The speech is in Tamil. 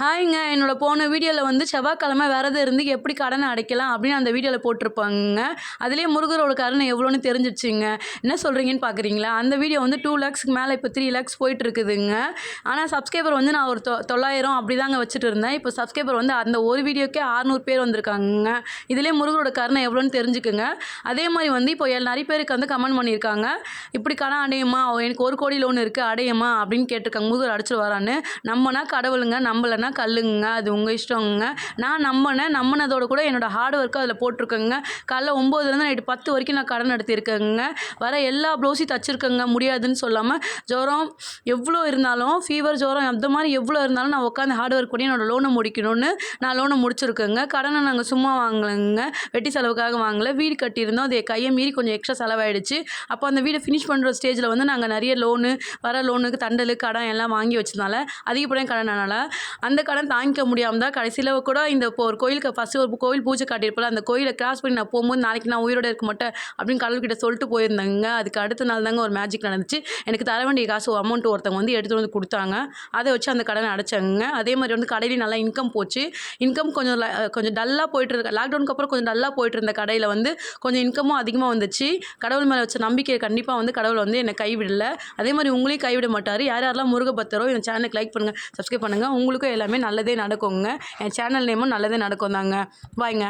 ஹாய்ங்க என்னோட போன வீடியோவில் வந்து செவ்வாய்க்கிழமை விரதம் இருந்து எப்படி கடனை அடைக்கலாம் அப்படின்னு அந்த வீடியோவில் போட்டிருப்பாங்க. அதுலேயே முருகரோட கருணை எவ்வளோன்னு தெரிஞ்சிடுச்சுங்க என்ன சொல்கிறீங்கன்னு பார்க்குறீங்களா அந்த வீடியோ வந்து டூ லேக்ஸ்க்கு மேலே இப்போ த்ரீ லேக்ஸ் போயிட்டு இருக்குதுங்க ஆனால் சப்ஸ்கிரைபர் வந்து நான் ஒரு தொ தொள்ளாயிரம் அப்படி தாங்க வச்சுட்டு இருந்தேன் இப்போ சப்ஸ்கிரைபர் வந்து அந்த ஒரு வீடியோக்கே ஆறுநூறு பேர் வந்திருக்காங்க இதுலேயே முருகரோட கருணை எவ்வளோன்னு தெரிஞ்சுக்குங்க. அதே மாதிரி வந்து இப்போ நிறைய பேருக்கு வந்து கமெண்ட் பண்ணியிருக்காங்க. இப்படி கடன் அடையுமா? எனக்கு ஒரு கோடி லோன் இருக்குது அடையுமா? அப்படின்னு கேட்டிருக்காங்க. முருகர் அடிச்சிட்டு வரான்னு நம்மனா கடவுளுங்க நம்மளனா கல்லுங்க அது உங்கள் இஷ்டங்க நான் நம்பினேன் நம்பினதோட கூட என்னோட ஹார்ட் ஒர்க்கு அதில் போட்டிருக்கேங்க. காலைல ஒம்போதுலேருந்து நைட்டு பத்து வரைக்கும் நான் கடன் எடுத்திருக்கேங்க வர எல்லா ப்ளவுஸையும் தச்சிருக்கேங்க முடியாதுன்னு சொல்லாமல் ஜுரம் எவ்வளோ இருந்தாலும் ஃபீவர் ஜுரம் அந்த மாதிரி எவ்வளோ இருந்தாலும் நான் உட்காந்து ஹார்ட் ஒர்க் பண்ணி என்னோட லோனை முடிக்கணும்னு நான் லோனை முடிச்சிருக்கேங்க. கடனை நாங்கள் சும்மா வாங்கலைங்க. வெட்டி செலவுக்காக வாங்கலை. வீடு கட்டியிருந்தோம். அது கையை மீறி கொஞ்சம் எக்ஸ்ட்ரா செலவாயிடுச்சு. அப்போ அந்த வீடை ஃபினிஷ் பண்ணுற ஸ்டேஜில் வந்து நாங்கள் நிறைய லோனு வர லோனுக்கு தண்டல் கடன் எல்லாம் வாங்கி வச்சதுனால அதிகப்படியாக கடனால அந்த கடன் தாங்கிக்க முடியாமல் தான் கடைசியில் கூட இந்த இப்போ ஒரு கோயிலுக்கு ஃபஸ்ட்டு ஒரு கோயில் பூஜை காட்டியிருப்பல அந்த கோயிலை கிராஸ் பண்ணி நான் போகும்போது நாளைக்கு நான் உயிரோட இருக்க மாட்டேன் அப்படின்னு கடவுள்கிட்ட சொல்லிட்டு போயிருந்தேங்க. அதுக்கு அடுத்த நாள் தாங்க ஒரு மேஜிக் நடந்துச்சு. எனக்கு தர வேண்டிய காசு அமௌண்ட் ஒருத்தவங்க வந்து எடுத்துகிட்டு வந்து கொடுத்தாங்க. அதை வச்சு அந்த கடனை அடைச்சாங்க. அதே மாதிரி வந்து கடையிலையும் நல்லா இன்கம் போச்சு. இன்கம் கொஞ்சம் கொஞ்சம் டல்லாக போயிட்டு இருக்க லாக்டவுனுக்கு அப்புறம் கொஞ்சம் டல்லாக போயிட்டு இருந்த கடையில் வந்து கொஞ்சம் இன்கமும் அதிகமாக வந்துச்சு. கடவுள் மேலே வச்ச நம்பிக்கை கண்டிப்பாக வந்து கடவுள் வந்து என்னை கைவிடலை. அதே மாதிரி உங்களையும் கைவிட மாட்டார். யார் யாரெல்லாம் முருகபத்தரோ இந்த சேனலுக்கு லைக் பண்ணுங்கள் சப்ஸ்கிரைப் பண்ணுங்கள் உங்களுக்கும் எல்லாமே நல்லதே நடக்குங்க. என் சேனல் நேமும் நல்லதே நடக்கும் தாங்க பாய்ங்க